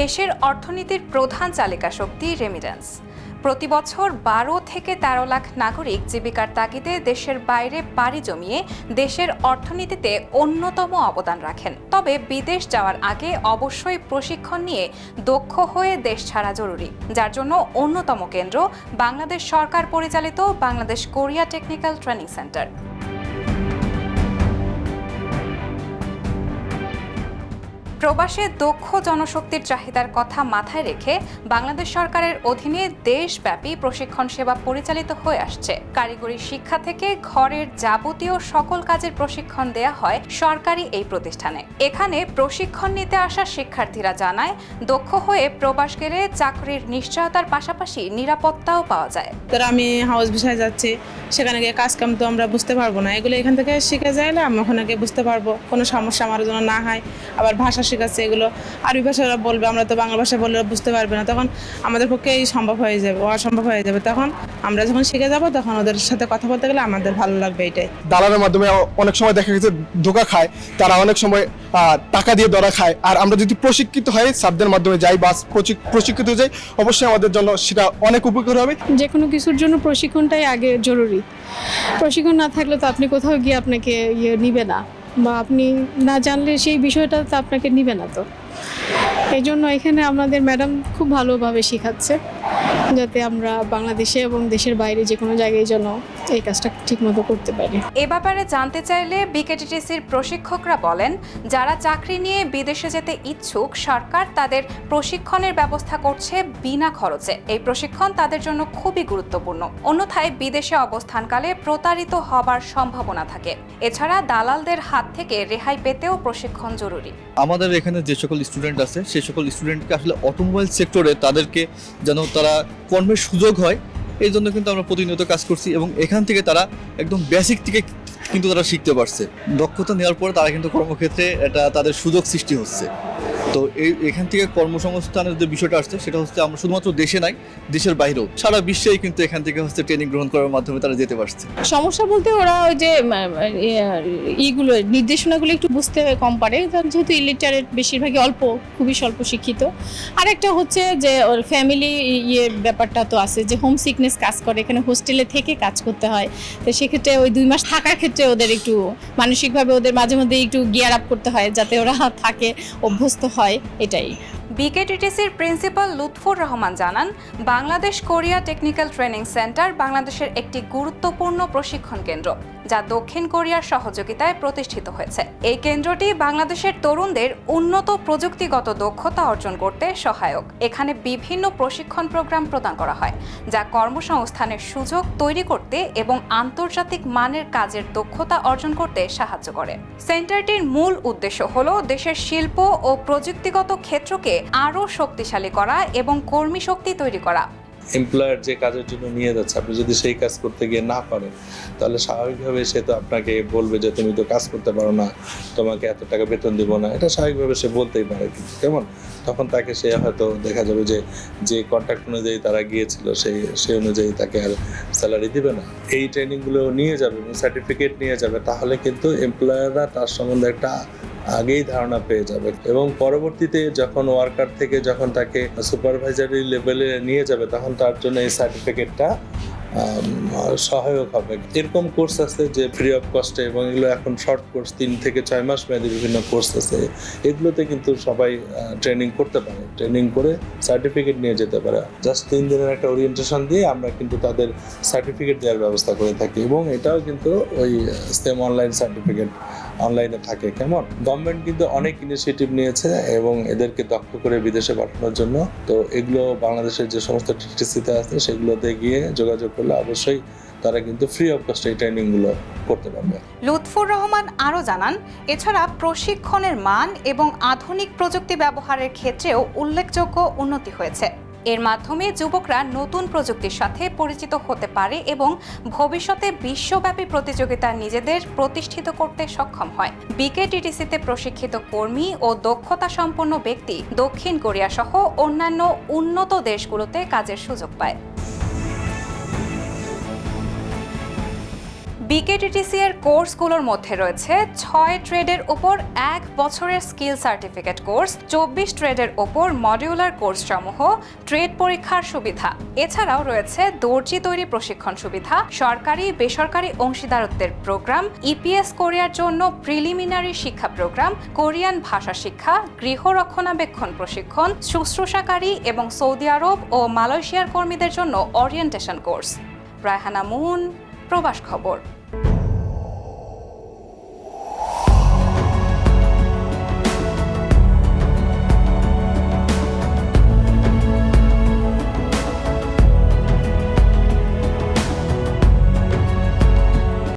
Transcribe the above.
দেশের অর্থনীতির প্রধান চালিকা শক্তি রেমিটেন্স প্রতি বছর বারো থেকে তেরো লাখ নাগরিক জীবিকার তাগিদে দেশের বাইরে পাড়ি জমিয়ে দেশের অর্থনীতিতে অন্যতম অবদান রাখেন। তবে বিদেশ যাওয়ার আগে অবশ্যই প্রশিক্ষণ নিয়ে দক্ষ হয়ে দেশ ছাড়া জরুরি, যার জন্য অন্যতম কেন্দ্র বাংলাদেশ সরকার পরিচালিত Bangladesh Korea technical training centre. প্রবাসে দক্ষ জনশক্তির চাহিদার কথা মাথায় রেখে বাংলাদেশ সরকারের অধীনে দেশব্যাপী প্রশিক্ষণ সেবা পরিচালিত হয়ে আসছে। কারিগরি শিক্ষা থেকে ঘরের যাবতীয় সকল কাজের প্রশিক্ষণ দেয়া হয় সরকারি এই প্রতিষ্ঠানে। এখানে প্রশিক্ষণ নিতে আসা শিক্ষার্থীরা জানায়, দক্ষ হয়ে প্রবাস গেলে চাকরির নিশ্চয়তার পাশাপাশি নিরাপত্তাও পাওয়া যায়। ধর আমি হাউস বিষয়ে যাচ্ছি, সেখানে গিয়ে কাজ কাম তো আমরা বুঝতে পারব না। এগুলো এখান থেকে শিখে যাইলে আমি ওখানে গিয়ে বুঝতে পারব, কোনো সমস্যা আমার জন্য না হয়। আবার ভাষা শেখাচ্ছে এগুলো আরবি ভাষা ওরা বলবে আমরা তো বাংলা ভাষা বললে বুঝতে পারবে না। তখন আমাদের পক্ষে এই সম্ভব হয়ে যাবে অসম্ভব হয়ে যাবে। তখন আমরা যখন শিখে যাব তখন ওদের সাথে কথা বলতে গেলে আমাদের ভালো লাগবে এটাই। দালালের মাধ্যমে অনেক সময় দেখা গেছে ধোকা খায় তারা অনেক সময় টাকা দিয়ে ধরা খায়। আর আমরা যদি প্রশিক্ষিত হই সাবদের মাধ্যমে যাই বা প্রশিক- প্রশিক্ষিত যাই অবশ্যই আমাদের জন্য সেটা অনেক উপকার হবে। যে কোনো কিছুর জন্য প্রশিক্ষণটাই আগে জরুরি। প্রশিক্ষণ না থাকলে তো আপনি কোথাও গিয়ে আপনাকে ইয়ে নিবে না। বা আপনি না জানলে সেই বিষয়টা তো আপনাকে নিবে না তো। এই জন্য এখানে আমাদের ম্যাডাম খুব ভালোভাবে শেখাচ্ছে। যাতে আমরা বাংলাদেশে এবং দেশের বাইরে যে কোনো জায়গায় যেন এই কাজটা ঠিকমতো করতে পারি। এ ব্যাপারে জানতে চাইলে বিকেটিটিসির প্রশিক্ষকরা বলেন যারা চাকরি নিয়ে বিদেশে যেতে ইচ্ছুক সরকার তাদের প্রশিক্ষণের ব্যবস্থা করছে বিনা খরচে। এই প্রশিক্ষণ তাদের জন্য খুবই গুরুত্বপূর্ণ। অন্যথায় বিদেশে অবস্থানকালে প্রতারিত হবার সম্ভাবনা থাকে। এছাড়া দালালদের হাত থেকে রেহাই পেতেও প্রশিক্ষণ জরুরি। আমাদের এখানে যে সকল স্টুডেন্ট আছে সেই সকল স্টুডেন্টকে আসলে অটোমোবাইল সেক্টরে তাদেরকে যেন তারা কর্মের সুযোগ হয়, এই জন্য কিন্তু আমরা প্রতিনিয়ত কাজ করছি এবং এখান থেকে তারা একদম বেসিক থেকে কিন্তু তারা শিখতে পারছে। দক্ষতা নেওয়ার পরে তারা কিন্তু কর্মক্ষেত্রে এটা তাদের সুযোগ সৃষ্টি হচ্ছে। তো এই এখান থেকে কর্মসংস্থানের যে বিষয়টা আসছে, সেটা হচ্ছে আমরা শুধুমাত্র দেশে নাই, দেশের বাইরেও। সারা বিশ্বেই কিন্তু এখান থেকে হচ্ছে ট্রেনিং গ্রহণ করার মাধ্যমে তারা যেতে পারছে। সমস্যা বলতে ওরা ওই যে ইগুলো নির্দেশনাগুলো একটু বুঝতে কম পারে। যেহেতু ইলিটারেট বেশিরভাগই অল্প, খুবই স্বল্প শিক্ষিত। আরেকটা হচ্ছে যে, ওর ফ্যামিলি ইয়ে ব্যাপারটা তো আছে যে হোম সিকনেস কাজ করে, এখানে হোস্টেলে থেকে কাজ করতে হয়। তো সেক্ষেত্রে ওই দুই মাস থাকার ক্ষেত্রে ওদের একটু মানসিকভাবে ওদের মাঝে মধ্যে একটু গিয়ার আপ করতে হয়, যাতে ওরা থাকে, অভ্যস্ত হয় এটাই। বিকেটিটিসির প্রিন্সিপাল লুৎফুর রহমান জানান, Bangladesh Korea technical training centre বাংলাদেশের একটি গুরুত্বপূর্ণ প্রশিক্ষণ কেন্দ্র। যা দক্ষিণ কোরিয়ার সহযোগিতায় প্রতিষ্ঠিত হয়েছে। এই কেন্দ্রটি বাংলাদেশের তরুণদের উন্নত প্রযুক্তিগত দক্ষতা অর্জন করতে সহায়ক। এখানে বিভিন্ন প্রশিক্ষণ প্রোগ্রাম প্রদান করা হয়, যা কর্মসংস্থানের সুযোগ তৈরি করতে এবং আন্তর্জাতিক মানের কাজের দক্ষতা অর্জন করতে সাহায্য করে। সেন্টারটির মূল উদ্দেশ্য হল দেশের শিল্প ও প্রযুক্তিগত ক্ষেত্রকে আরও শক্তিশালী করা এবং কর্মী শক্তি তৈরি করা। এমপ্লয়ার যে কাজের জন্য নিয়ে যাচ্ছে, আপনি যদি সেই কাজ করতে গিয়ে না পারেন, তাহলে স্বাভাবিকভাবে সে তো আপনাকে বলবে যে তুমি তো কাজ করতে পারো না, তোমাকে এত টাকা বেতন দিব না। এটা স্বাভাবিকভাবে সে বলতেই পারে কিন্তু, কেমন? তখন তাকে সে হয়তো দেখা যাবে যে যে কন্ট্রাক্ট অনুযায়ী তারা গিয়েছিল, সেই সেই অনুযায়ী তাকে আর স্যালারি দিবে না। এই ট্রেনিংগুলো নিয়ে যাবে এবং সার্টিফিকেট নিয়ে যাবে, তাহলে কিন্তু এমপ্লয়াররা তার সম্বন্ধে একটা আগেই ধারণা পেয়ে যাবে এবং পরবর্তীতে যখন ওয়ার্কার থেকে যখন তাকে সুপারভাইজারি লেভেলে নিয়ে যাবে, তখন তার জন্য এই সার্টিফিকেটটা সহায়ক হবে। এরকম কোর্স আছে যে ফ্রি অফ কস্টে এবং এগুলো এখন শর্ট কোর্স তিন থেকে ছয় মাস মেয়াদী বিভিন্ন কোর্স আছে। এগুলোতে কিন্তু সবাই ট্রেনিং করতে পারে। ট্রেনিং করে সার্টিফিকেট নিয়ে যেতে পারে। জাস্ট তিন দিনের একটা ওরিয়েন্টেশন দিয়ে আমরা কিন্তু তাদের সার্টিফিকেট দেওয়ার ব্যবস্থা করে থাকি এবং এটাও কিন্তু ওই সেম অনলাইন সার্টিফিকেট অনলাইনে থাকে, কেমন? গভর্নমেন্ট কিন্তু অনেক ইনিশিয়েটিভ নিয়েছে এবং এদেরকে দক্ষ করে বিদেশে পাঠানোর জন্য। তো এগুলো বাংলাদেশের যে সমস্ত টিটিসিতে আছে, সেগুলোতে গিয়ে যোগাযোগ করলে অবশ্যই তারা কিন্তু ফ্রি অফ কস্ট এই ট্রেনিংগুলো করতে পারবে। লুৎফুর রহমান আরও জানান, এছাড়া প্রশিক্ষণের মান এবং আধুনিক প্রযুক্তি ব্যবহারের ক্ষেত্রেও উল্লেখযোগ্য উন্নতি হয়েছে। এর মাধ্যমে যুবকরা নতুন প্রযুক্তির সাথে পরিচিত হতে পারে এবং ভবিষ্যতে বিশ্বব্যাপী প্রতিযোগিতা নিজেদের প্রতিষ্ঠিত করতে সক্ষম হয়। বিকেটিটিসিতে প্রশিক্ষিত কর্মী ও দক্ষতা সম্পন্ন ব্যক্তি দক্ষিণ কোরিয়া সহ অন্যান্য উন্নত দেশগুলোতে কাজের সুযোগ পায়। বিকেটিটিসি এর কোর্সগুলোর মধ্যে রয়েছে ছয় ট্রেডের উপর এক বছরের স্কিল সার্টিফিকেট কোর্স, চব্বিশ ট্রেডের ওপর মডিউলার কোর্স সমূহ ট্রেড পরীক্ষার সুবিধা। এছাড়াও রয়েছে দর্জি তৈরি প্রশিক্ষণ সুবিধা, সরকারি, বেসরকারি অংশীদারত্বের প্রোগ্রাম ইপিএস কোরিয়ার জন্য প্রিলিমিনারি শিক্ষা প্রোগ্রাম, কোরিয়ান ভাষা শিক্ষা, গৃহ রক্ষণাবেক্ষণ প্রশিক্ষণ, শুশ্রূষাকারী এবং সৌদি আরব ও মালয়েশিয়ার কর্মীদের জন্য ওরিয়েন্টেশন কোর্স। রায়হানা মুন, প্রবাস খবর।